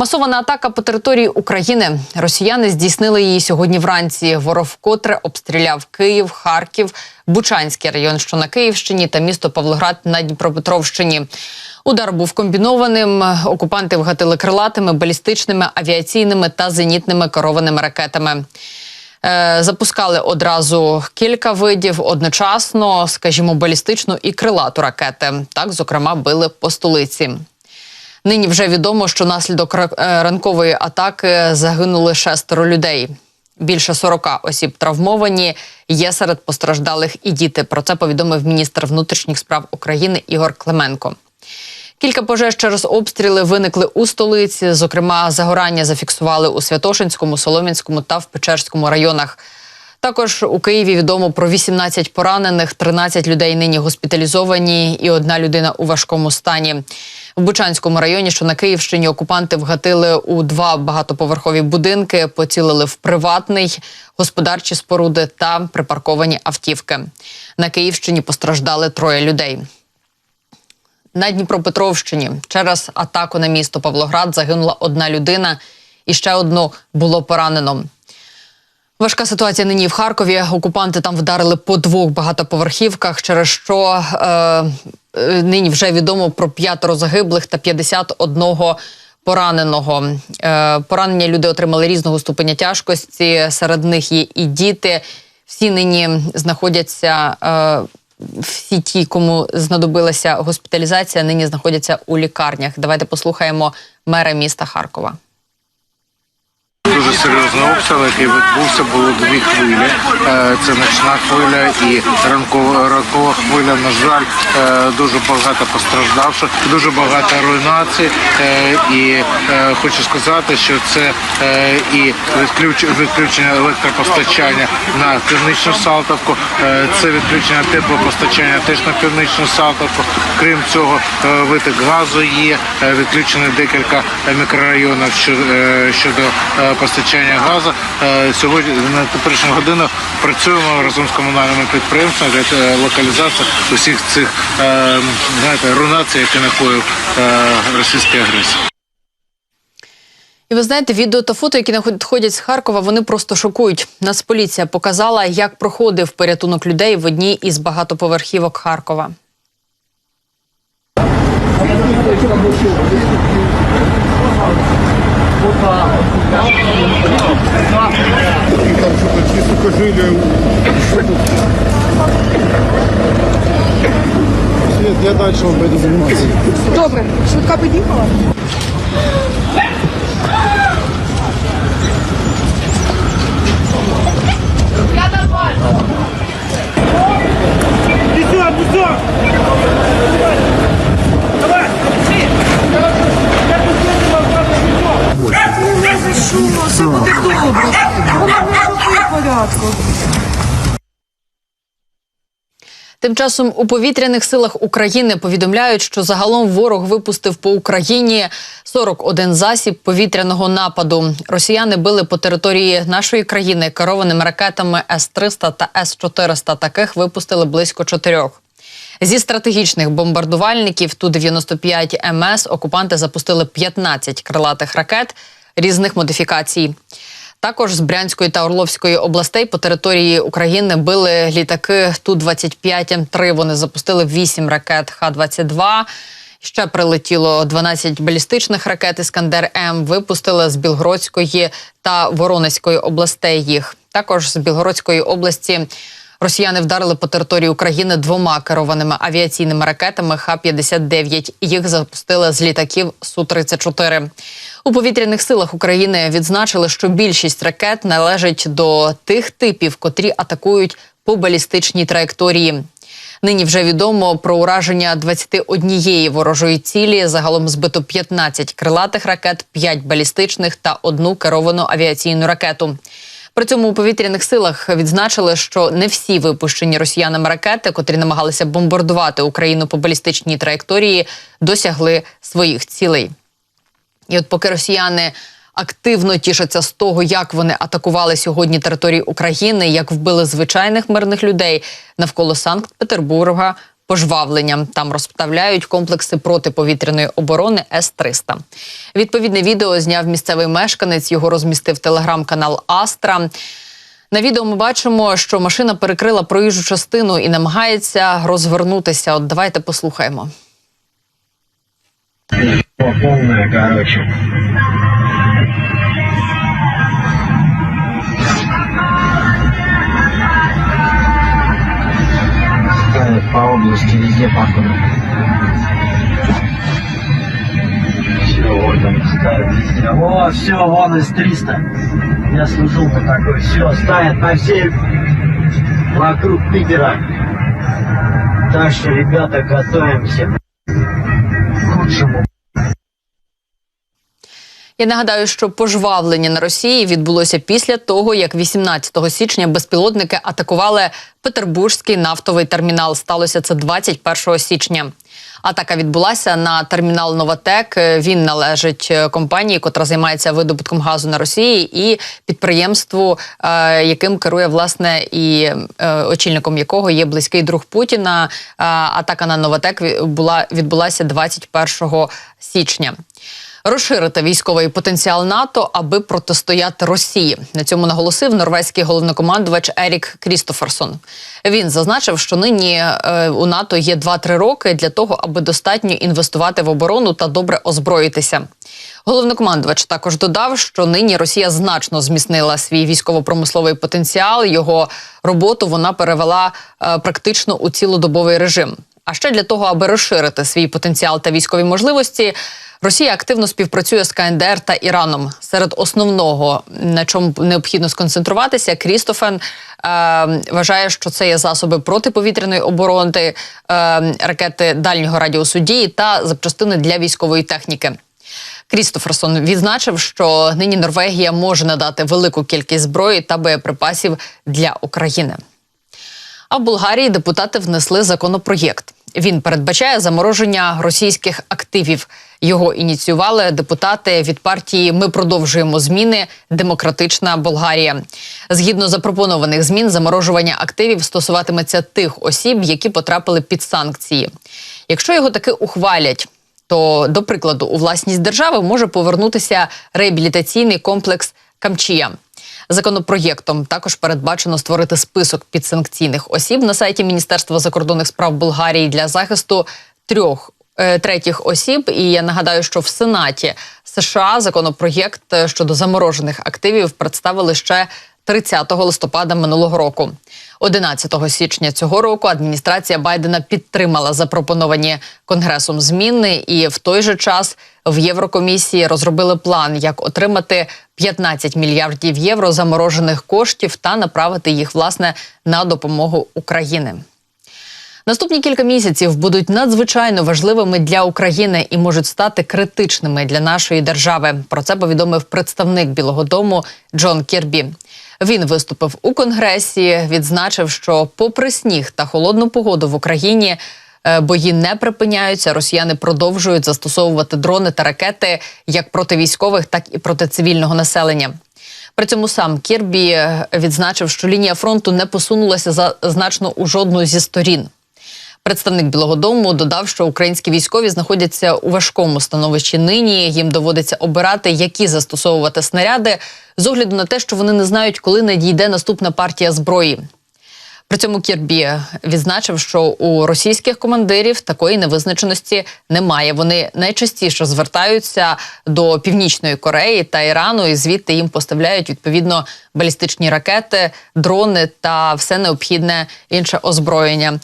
Масована атака по території України. Росіяни здійснили її сьогодні вранці. Ворог вкотре обстріляв Київ, Харків, Бучанський район, що на Київщині, та місто Павлоград на Дніпропетровщині. Удар був комбінованим. Окупанти вгатили крилатими, балістичними, авіаційними та зенітними керованими ракетами. Е, Запускали одразу кілька видів одночасно, скажімо, балістичну і крилату ракети. Так, зокрема, били по столиці. Нині вже відомо, що наслідок е, ранкової атаки загинули шестеро людей. Більше 40 осіб травмовані. Є серед постраждалих і діти. Про це повідомив міністр внутрішніх справ України Ігор Клименко. Кілька пожеж через обстріли виникли у столиці. Зокрема, загорання зафіксували у Святошинському, Солом'янському та в Печерському районах. Також у Києві відомо про 18 поранених, 13 людей нині госпіталізовані і одна людина у важкому стані. В Бучанському районі, що на Київщині, окупанти вгатили у два багатоповерхові будинки, поцілили в приватний, господарчі споруди та припарковані автівки. На Київщині постраждали троє людей. На Дніпропетровщині через атаку на місто Павлоград загинула одна людина і ще одну було поранено. Важка ситуація нині в Харкові. Окупанти там вдарили по двох багатоповерхівках, через що е, е, нині вже відомо про п'ятеро загиблих та 51 пораненого. Е, поранення люди отримали різного ступеня тяжкості. Серед них є і діти. Всі нині знаходяться. Е, всі ті, кому знадобилася госпіталізація, нині знаходяться у лікарнях. Давайте послухаємо мера міста Харкова. Серйозний обстріл, який відбувся, було дві хвилі. Е, Це ночна хвиля і ранкова, ранкова хвиля. На жаль, е, дуже багато постраждавших, дуже багато руйнацій. Е, І хочу сказати, що це і відключення електропостачання на північну Салтовку, це відключення теплопостачання теж на північну Салтовку. Крім цього, виток газу є, відключено декілька мікрорайонів щодо е, постачання газу. Е, Сьогодні на теперішню годину працюємо разом з комунальними підприємствами для е, локалізації усіх цих е, знаєте, руйнацій, які накоїв російський агресор. І ви знаєте, відео та фото, які надходять з Харкова, вони просто шокують. Нацполіція показала, як проходив порятунок людей в одній із багатоповерхівок Харкова. Там что-то чисто кожили. Нет, я дальше вам пойду заниматься. Добрый, Добре, швидка поїхала. Несет, несет! Давай! Давай! Тим часом у повітряних силах України повідомляють, що загалом ворог випустив по Україні 41 засіб повітряного нападу. Росіяни били по території нашої країни керованими ракетами С-300 та С-400. Таких випустили близько чотирьох. Зі стратегічних бомбардувальників Ту-95 МС окупанти запустили 15 крилатих ракет різних модифікацій. Також з Брянської та Орловської областей по території України били літаки Ту-25 М3. Вони запустили 8 ракет Х-22. Ще прилетіло 12 балістичних ракет Іскандер М. Випустили з Білгородської та Воронезької областей їх. Також з Білгородської області росіяни вдарили по території України двома керованими авіаційними ракетами Х-59. Їх запустили з літаків Су-34. У повітряних силах України відзначили, що більшість ракет належить до тих типів, котрі атакують по балістичній траєкторії. Нині вже відомо про ураження 21 ворожої цілі. Загалом збито 15 крилатих ракет, 5 балістичних та одну керовану авіаційну ракету. При цьому у повітряних силах відзначили, що не всі випущені росіянами ракети, котрі намагалися бомбардувати Україну по балістичній траєкторії, досягли своїх цілей. І от поки росіяни активно тішаться з того, як вони атакували сьогодні території України, як вбили звичайних мирних людей навколо Санкт-Петербурга, пожвавлення. Там розставляють комплекси протиповітряної оборони С-300. Відповідне відео зняв місцевий мешканець. Його розмістив телеграм-канал Астра. На відео ми бачимо, що машина перекрила проїжджу частину і намагається розвернутися. От давайте послухаємо. Полная, короче. Ставят по области везде походу. Все, вот он ставит. О, все, вон из 300. Я служил по такой. Все, ставят по всей вокруг Питера. Так что, ребята, готовимся Я нагадаю, що пожвавлення на Росії відбулося після того, як 18 січня безпілотники атакували Петербурзький нафтовий термінал. Сталося це 21 січня. Атака відбулася на термінал Новатек. Він належить е, компанії, котра займається видобутком газу на Росії, і підприємству, е, яким керує власне і е, очільником якого є близький друг Путіна. Атака на Новатек була відбулася 21 січня. Розширити військовий потенціал НАТО, аби протистояти Росії. На цьому наголосив норвезький головнокомандувач Ерік Крістоферсон. Він зазначив, що нині е, у НАТО є 2-3 роки для того, аби достатньо інвестувати в оборону та добре озброїтися. Головнокомандувач також додав, що нині Росія значно зміцнила свій військово-промисловий потенціал. Його роботу вона перевела е, практично у цілодобовий режим. А ще для того, аби розширити свій потенціал та військові можливості, Росія активно співпрацює з КНДР та Іраном. Серед основного, на чому необхідно сконцентруватися, Крістофен е, вважає, що це є засоби протиповітряної оборони, е, ракети дальнього радіусу дії та запчастини для військової техніки. Крістоферсон відзначив, що нині Норвегія може надати велику кількість зброї та боєприпасів для України. А в Болгарії депутати внесли законопроєкт. Він передбачає замороження російських активів. Його ініціювали депутати від партії Ми продовжуємо зміни Демократична Болгарія. Згідно запропонованих змін, заморожування активів стосуватиметься тих осіб, які потрапили під санкції. Якщо його таки ухвалять, то, до прикладу, у власність держави може повернутися реабілітаційний комплекс Камчія. Законопроєктом також передбачено створити список підсанкційних осіб на сайті Міністерства закордонних справ Болгарії для захисту трьох е, третіх осіб. І я нагадаю, що в Сенаті США законопроєкт е, щодо заморожених активів представили ще 30 листопада минулого року. 11 січня цього року адміністрація Байдена підтримала запропоновані конгресом зміни, і в той же час в Єврокомісії розробили план, як отримати 15 мільярдів євро заморожених коштів та направити їх власне на допомогу Україні. Наступні кілька місяців будуть надзвичайно важливими для України і можуть стати критичними для нашої держави. Про це повідомив представник Білого Дому Джон Кірбі. Він виступив у конгресі, відзначив, що, попри сніг та холодну погоду в Україні, е, бої не припиняються. Росіяни продовжують застосовувати дрони та ракети як проти військових, так і проти цивільного населення. При цьому сам Кірбі е, відзначив, що лінія фронту не посунулася за значно у жодну зі сторін. Представник Білого Дому додав, що українські військові знаходяться у важкому становищі нині. Їм доводиться обирати, які застосовувати снаряди, з огляду на те, що вони не знають, коли надійде наступна партія зброї. При цьому Кірбі відзначив, що у російських командирів такої невизначеності немає. Вони найчастіше звертаються до Північної Кореї та Ірану, і звідти їм поставляють відповідно балістичні ракети, дрони та все необхідне інше озброєння.